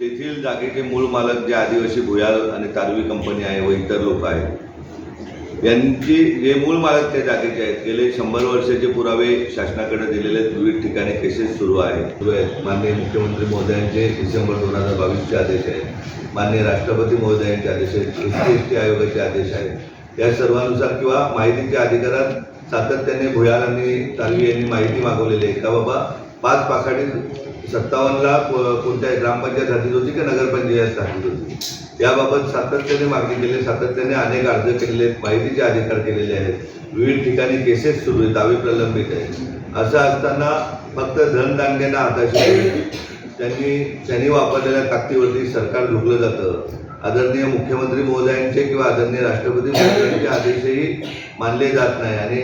तेथील जागेचे मूळ मालक जे आदिवासी भुयाल आणि तारवी कंपनी आहे व इतर लोक आहेत यांची जे मूळ मालक त्या जागेचे आहेत गेले शंभर वर्षाचे पुरावे शासनाकडे दिलेले आहेत. विविध ठिकाणी केसेस सुरू आहेत. सुरू आहेत माननीय मुख्यमंत्री महोदयांचे डिसेंबर दोन हजार बावीसचे आदेश आहेत. माननीय राष्ट्रपती महोदयांचे आदेश आहेत. एस टी एस टी आयोगाचे आदेश आहेत. या सर्वानुसार किंवा माहितीच्या अधिकारात सातत्याने भुयाल आणि तालवी यांनी माहिती मागवलेली आहे. का बाबा? पाच पाखाडी सत्तावन्नला कोणत्या ग्रामपंचायत हातीत होती की नगरपंचायत हातीत होती? याबाबत सातत्याने मागणी केली सातत्याने अनेक अर्ज केलेले आहेत माहितीचे अधिकार केलेले आहेत. विविध ठिकाणी केसेस सुरू आहेत दावे प्रलंबित आहेत. असं असताना फक्त धनदांड्यांना हाताशी त्यांनी त्यांनी वापरलेल्या ताकदीवरती सरकार झुकलं जातं. आदरणीय मुख्यमंत्री महोदयांचे किंवा आदरणीय राष्ट्रपती महोदयांचे आदेशही मानले जात नाही. आणि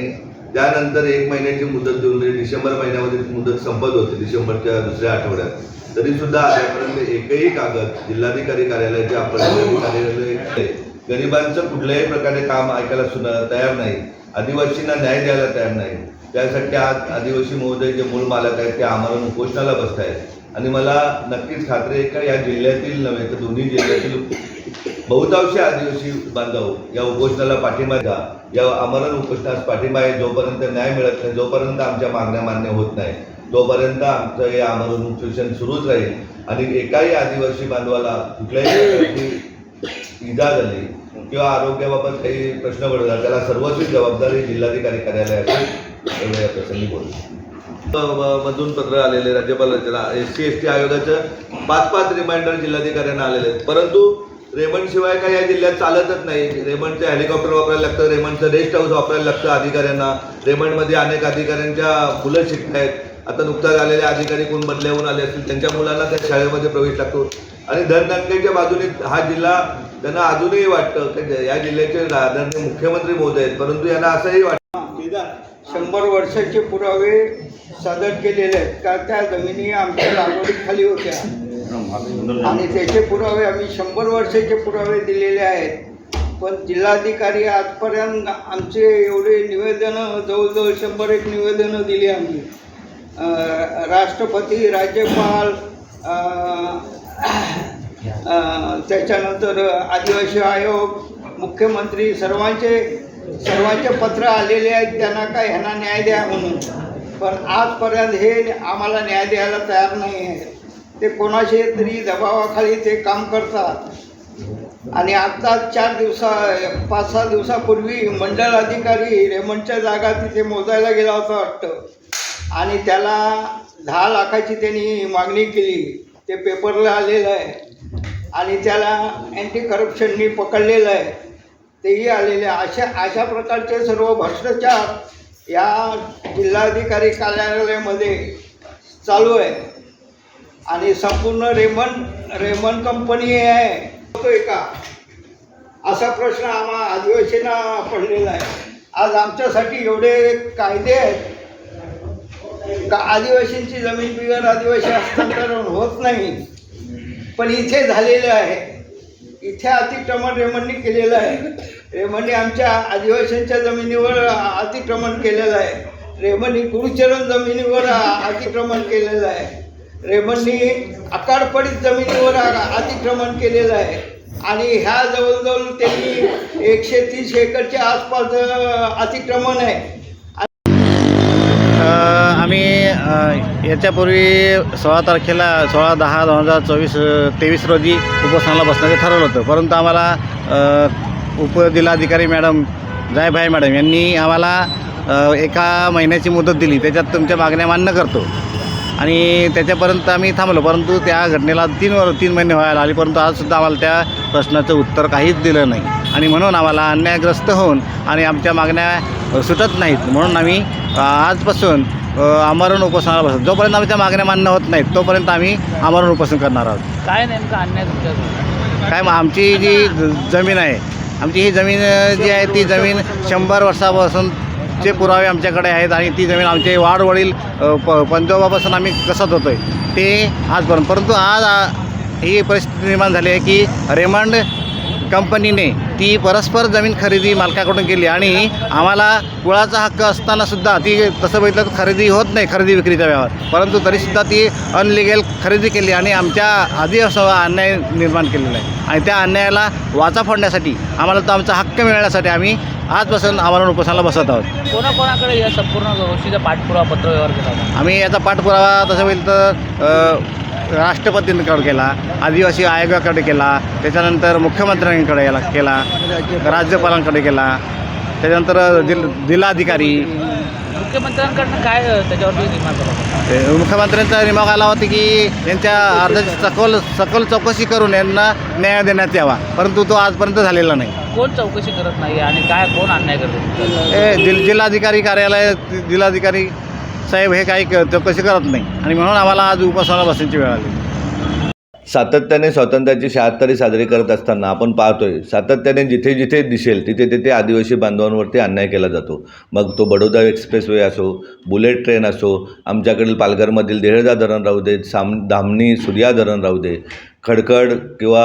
त्यानंतर एक महिन्याची मुदत देऊन म्हणजे डिसेंबर महिन्यामध्ये मुदत संपत होती डिसेंबरच्या दुसऱ्या आठवड्यात. तरी सुद्धा आतापर्यंत एकही कागद जिल्हाधिकारी कार्यालयाचे आपण कार्यालय गरिबांचं कुठल्याही प्रकारे काम ऐकायला सुद्धा तयार नाही. आदिवासींना न्याय द्यायला तयार नाही. त्यासाठी आज आदिवासी महोदय जे मूळ मालक आहेत ते आम्हाला उपोषणाला बसत आहेत आणि मला नक्कीच खात्री आहे का या जिल्ह्यातील नव्हे तर दोन्ही जिल्ह्यातील बहुतांशी आदिवासी बांधव या उपोषणाला पाठिंबा द्या. या आमरण उपोषणास पाठिंबा आहे. जोपर्यंत न्याय मिळत नाही जोपर्यंत आमच्या मागण्या मान्य होत नाही तोपर्यंत आमचं हे आमरण उपोषण सुरूच राहील. आणि एकाही आदिवासी बांधवाला कुठल्याही इजा झाली किंवा आरोग्याबाबत काही प्रश्न पडला त्याला सर्वस्वी जबाबदारी जिल्हाधिकारी कार्यालयाची एवढ्या प्रसंगी बोलतो मधून पत्र आलेले राज्यपालाच्या एस सी एस टी आयोगाचं पाच पाच रिमाइंडर जिल्हाधिकाऱ्यांना आलेले आहेत. परंतु रेमंड शिवाय काय या जिल्ह्यात चालतच नाही. रेमंडचं हेलिकॉप्टर वापरायला लागतं रेमंडचं रेस्ट हाऊस वापरायला लागतं अधिकाऱ्यांना. रेमंडमध्ये अनेक अधिकाऱ्यांच्या मुलं शिकत आहेत आता नुकताच आलेले अधिकारी कोण बदल्याहून आले असतील त्यांच्या मुलांना त्या शाळेमध्ये प्रवेश लागतो. आणि धनदानकेच्या बाजूने हा जिल्हा त्यांना अजूनही वाटतं की या जिल्ह्याचे आदरणीय मुख्यमंत्री महोदय आहेत. परंतु यांना असंही वाटतं शंभर वर्षाचे पुरावे सादर केलेले आहेत. का त्या जमिनी आमच्या लागवडीखाली होत्या. आणि त्याचे पुरावे आम्ही शंभर वर्षाचे पुरावे दिलेले आहेत. पण जिल्हाधिकारी आजपर्यंत आमचे एवढे निवेदनं जवळजवळ शंभर एक निवेदनं दिली आम्ही. राष्ट्रपती राज्यपाल त्याच्यानंतर आदिवासी आयोग मुख्यमंत्री सर्वांचे सर्वांचे पत्र आलेले आहेत. त्यांना काय ह्यांना न्याय द्या म्हणून. पण आजपर्यंत हे आम्हाला न्याय द्यायला तयार नाही आहे. ते कोणाशी तरी दबावाखाली ते काम करतात. आणि आत्ता चार दिवसा पाच सहा दिवसापूर्वी मंडळ अधिकारी रेमंडच्या जागा तिथे मोजायला गेला होता वाटतं. आणि त्याला दहा लाखाची त्यांनी मागणी केली. ते पेपरला आलेलं आहे. आणि त्याला अँटी करप्शननी पकडलेलं आहे. तेही आलेले आहे. अशा अशा प्रकारचे सर्व भ्रष्टाचार या जिल्हाधिकारी कार्यालयामध्ये चालू आहे. आणि संपूर्ण रेमन रेमन कंपनी आहे. होतोय का? असा प्रश्न आम्हा आदिवासींना पडलेला आहे. आज आमच्यासाठी एवढे कायदे आहेत का आदिवासींची जमीन बिगर आदिवासी हस्तांतरण होत नाही? पण इथे झालेलं आहे. इथे अतिक्रमण रेमननी केलेलं आहे. रेमनने आमच्या आदिवासींच्या जमिनीवर अतिक्रमण केलेलं आहे. रेमनी गुरुचरण जमिनीवर अतिक्रमण केलेलं आहे. रेमननी आकारपडीत जमिनीवर अतिक्रमण केलेलं आहे. आणि ह्या जवळजवळ त्यांनी एकशे तीस एकरच्या आसपास अतिक्रमण आहे. आम्ही याच्यापूर्वी सोळा तारखेला सोळा दहा दोन हजार चोवीस तेवीस रोजी उपोषणाला बसण्याचं ठरवलं होतं. परंतु आम्हाला उपजिल्हाधिकारी मॅडम जायभाई मॅडम यांनी आम्हाला एका महिन्याची मुदत दिली. त्याच्यात तुमच्या मागण्या मान्य करतो. आणि त्याच्यापर्यंत आम्ही थांबलो. परंतु त्या घटनेला तीन वर तीन महिने व्हायला आले. परंतु आजसुद्धा आम्हाला त्या प्रश्नाचं उत्तर काहीच दिलं नाही. आणि म्हणून आम्हाला अन्यायग्रस्त होऊन आणि आमच्या मागण्या सुटत नाहीत. म्हणून आम्ही आजपासून आमरण उपोषणाला बसतो जोपर्यंत आमच्या मागण्या मान्य होत नाहीत तोपर्यंत आम्ही आमरण उपोषण करणार आहोत. काय नेमका अन्याय तुमच्या काय मग आमची जी ज- जमीन आहे आमची ही जमीन जी आहे ती जमीन शंभर वर्षापासून चे पुरावे आमच्याकडे आहेत आणि ती जमीन आमचे वाडवडील प पंजोबापासून आम्ही कसत होतो आहे ते आजपर्यंत. परंतु आज ही परिस्थिती निर्माण झाली आहे की रेमंड कंपनीने ती परस्पर जमीन खरेदी मालकाकडून केली आणि आम्हाला कुळाचा हक्क असतानासुद्धा ती तसं बघितलं तर खरेदी होत नाही खरेदी विक्रीचा व्यवहार परंतु तरीसुद्धा ती अनलिगल खरेदी केली आणि आमच्या आदिवासी अन्याय निर्माण केलेला आहे. आणि त्या अन्यायाला वाचा फोडण्यासाठी आम्हाला तो आमचा हक्क मिळण्यासाठी आम्ही आजपासून आम्हाला उपोषणाला बसत आहोत. कोणाकोणाकडे या संपूर्ण गोष्टीचा पाठपुरावा पत्र व्यवहार केला आम्ही याचा पाठपुरावा तसं होईल तर राष्ट्रपतींकडे केला आदिवासी आयोगाकडे केला त्याच्यानंतर मुख्यमंत्र्यांकडे याला केला राज्यपालांकडे केला त्याच्यानंतर जिल जिल्हाधिकारी. मुख्यमंत्र्यांकडनं काय? अ, मुख्यमंत्र्यांचा निमक आला होता की यांच्या अर्जाची सखोल सखोल चौकशी करून यांना न्याय देण्यात यावा परंतु तो आजपर्यंत झालेला नाही. कोण चौकशी करत नाही आणि काय कोण अन्याय करतो जिल जिल्हाधिकारी कार्यालय जिल्हाधिकारी साहेब हे काही चौकशी करत नाही? आणि म्हणून आम्हाला आज उपासाला बसायची वेळ आली. सातत्याने स्वातंत्र्याची शहात्तरी साजरी करत असताना आपण पाहतोय सातत्याने जिथे जिथे दिसेल तिथे तिथे आदिवासी बांधवांवरती अन्याय केला जातो. मग तो बडोदा एक्सप्रेसवे असो बुलेट ट्रेन असो आमच्याकडील पालघरमधील देहळदा धरण राहू दे साम धामणी सूर्या धरण राहू दे खडखड किंवा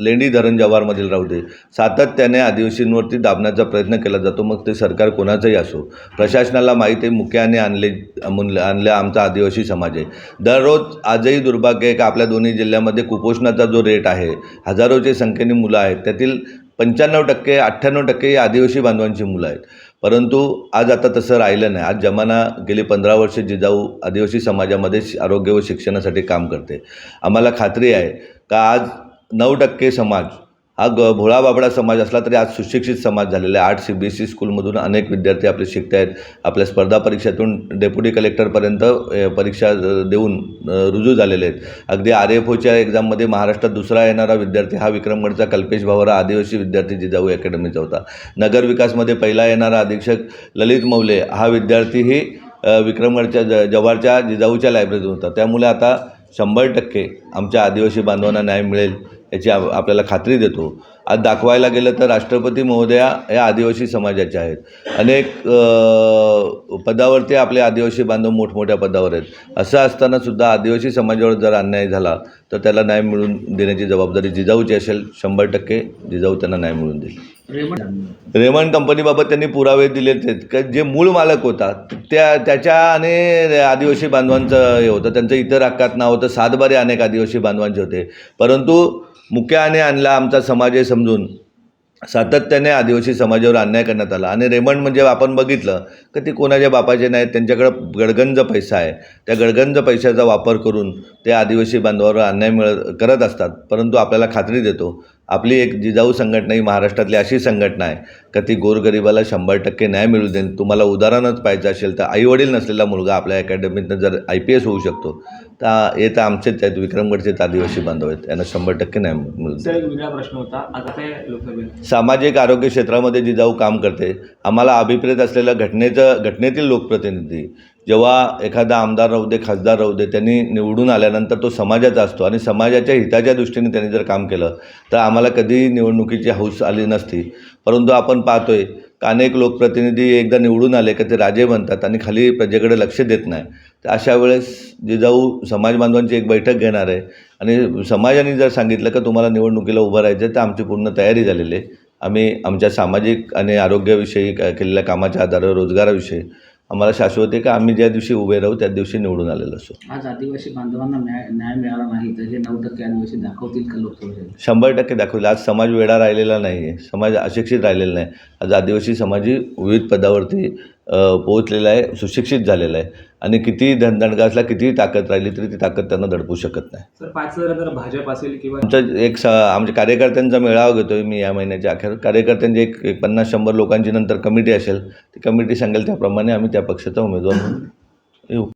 लेंडी धरण जव्हारमधील राहू दे. सातत्याने आदिवासींवरती दाबण्याचा प्रयत्न केला जातो मग ते सरकार कोणाचंही असो. प्रशासनाला माहिती आहे मुख्याने आणले मुल- आणल्या आमचा आदिवासी समाज आहे. दररोज आजही दुर्भाग्य आहे का आपल्या दोन्ही जिल्ह्यामध्ये कुपोषणाचा जो रेट आहे हजारोच्या संख्येने मुलं आहेत. त्यातील पंच्याण्णव टक्के अठ्ठ्याण्णव टक्के ही आदिवासी बांधवांची मुलं आहेत. परंतु आज आता तसं राहिलं नाही. आज जमाना गेली पंधरा वर्ष जिजाऊ आदिवासी समाजामध्ये आरोग्य व शिक्षणासाठी काम करते. आम्हाला खात्री आहे का आज नऊ टक्के समाज हा ग भोळा बाबडा समाज असला तरी आज सुशिक्षित समाज झालेला आहे. आठ सी बी एस सी स्कूलमधून अनेक विद्यार्थी आपले शिकत आहेत आपल्या स्पर्धा परीक्षेतून डेप्युटी कलेक्टरपर्यंत परीक्षा देऊन रुजू झालेले आहेत. अगदी आर एफ ओच्या एक्झाममध्ये महाराष्ट्रात दुसरा येणारा विद्यार्थी हा विक्रमगडचा कल्पेश भावरा आदिवासी विद्यार्थी जिजाऊ अकॅडमीचा होता. नगर विकासमध्ये पहिला येणारा अधीक्षक ललित मौले हा विद्यार्थीही विक्रमगडच्या ज जव्हारच्या जिजाऊच्या लायब्ररीतून होता. त्यामुळे आता शंभर टक्के आमच्या आदिवासी बांधवांना न्याय मिळेल. याची आप आपल्याला खात्री देतो. आज दाखवायला गेलं तर राष्ट्रपती महोदया या आदिवासी समाजाच्या आहेत. अनेक पदावरती आपले आदिवासी बांधव मोठमोठ्या पदावर आहेत. असं असताना सुद्धा आदिवासी समाजावर जर अन्याय झाला तर त्याला न्याय मिळवून देण्याची जबाबदारी जिजाऊची असेल. शंभर टक्के जिजाऊ त्यांना न्याय मिळवून देईल. रेमंड कंपनीबाबत त्यांनी पुरावे दिले आहेत. का जे मूळ मालक होता त्या त्याच्या आणि आदिवासी बांधवांचं हे होतं. त्यांचं इतर हक्कात नाव होतं. सातबारे अनेक आदिवासी बांधवांचे होते. परंतु मुख्याने आणला आमचा समाज हे समजून. सातत्याने आदिवासी समाजावर अन्याय करण्यात आला. आणि रेमंड म्हणजे आपण बघितलं की ते कोणाच्या बापाचे नाहीत त्यांच्याकडं गडगंज पैसा आहे. त्या गडगंज पैशाचा वापर करून ते आदिवासी बांधवावर अन्याय मिळ करत असतात. परंतु आपल्याला खात्री देतो आपली एक जिजाऊ संघटना ही महाराष्ट्रातली अशी संघटना आहे का ती गोरगरिबाला शंभर टक्के न्याय मिळू देईन तुम्हाला उदाहरणच पाहिजे असेल तर आईवडील नसलेला मुलगा आपल्या अकॅडमीतनं जर आय पी एस होऊ शकतो. हे तर आमचेच आहेत विक्रमगडचेच आदिवासी बांधव आहेत. यांना शंभर टक्के न्याय मिळू सर एक वेगळा प्रश्न होता. आता ते लोकसभेत सामाजिक आरोग्य क्षेत्रामध्ये जिजाऊ काम करते. आम्हाला अभिप्रेत असलेलं घटनेचं घटनेतील लोकप्रतिनिधी. जेव्हा एखादा आमदार राहू दे खासदार राहू दे त्यांनी निवडून आल्यानंतर तो समाजाचा असतो. आणि समाजाच्या हिताच्या दृष्टीने त्यांनी जर काम केलं तर आम्हाला कधीही निवडणुकीची हौस आली नसती. परंतु आपण पाहतोय अनेक लोकप्रतिनिधी एकदा निवडून आले का ते राजे बनतात आणि खाली प्रजेकडे लक्ष देत नाही. तर अशा वेळेस जिजाऊ समाज बांधवांची एक बैठक घेणार आहे. आणि समाजाने जर सांगितलं का तुम्हाला निवडणुकीला उभं राहायचं आहे तर आमची पूर्ण तयारी झालेली आहे. आम्ही आमच्या सामाजिक आणि आरोग्याविषयी केलेल्या कामाच्या आधारावर रोजगाराविषयी आम्हाला शाश्वत आहे का आम्ही ज्या दिवशी उभे राहू त्या दिवशी निवडून आलेलो असो. आज आदिवासी बांधवांना न्याय न्याय मिळाला नाही तर हे नऊ टक्के आदिवासी दाखवतील का लोकसभेत? शंभर टक्के दाखवले आज समाज वेडा राहिलेला नाही आहे समाज अशिक्षित राहिलेला नाही. आज आदिवासी समाजी विविध पदावरती पोहोचलेला आहे सुशिक्षित झालेला आहे. आणि कितीही असला कितीही ताकद राहिली तरी ती ताकद त्यांना दडपू शकत नाही. सर पाच हजार जर भाजप असेल किंवा आमचं एक स आमच्या कार्यकर्त्यांचा मेळावा घेतोय मी या महिन्याच्या अखेर. कार्यकर्त्यांची एक एक पन्नास शंभर लोकांची नंतर कमिटी असेल ती कमिटी सांगेल त्याप्रमाणे आम्ही त्या पक्षाचा उमेदवार म्हणून येऊ.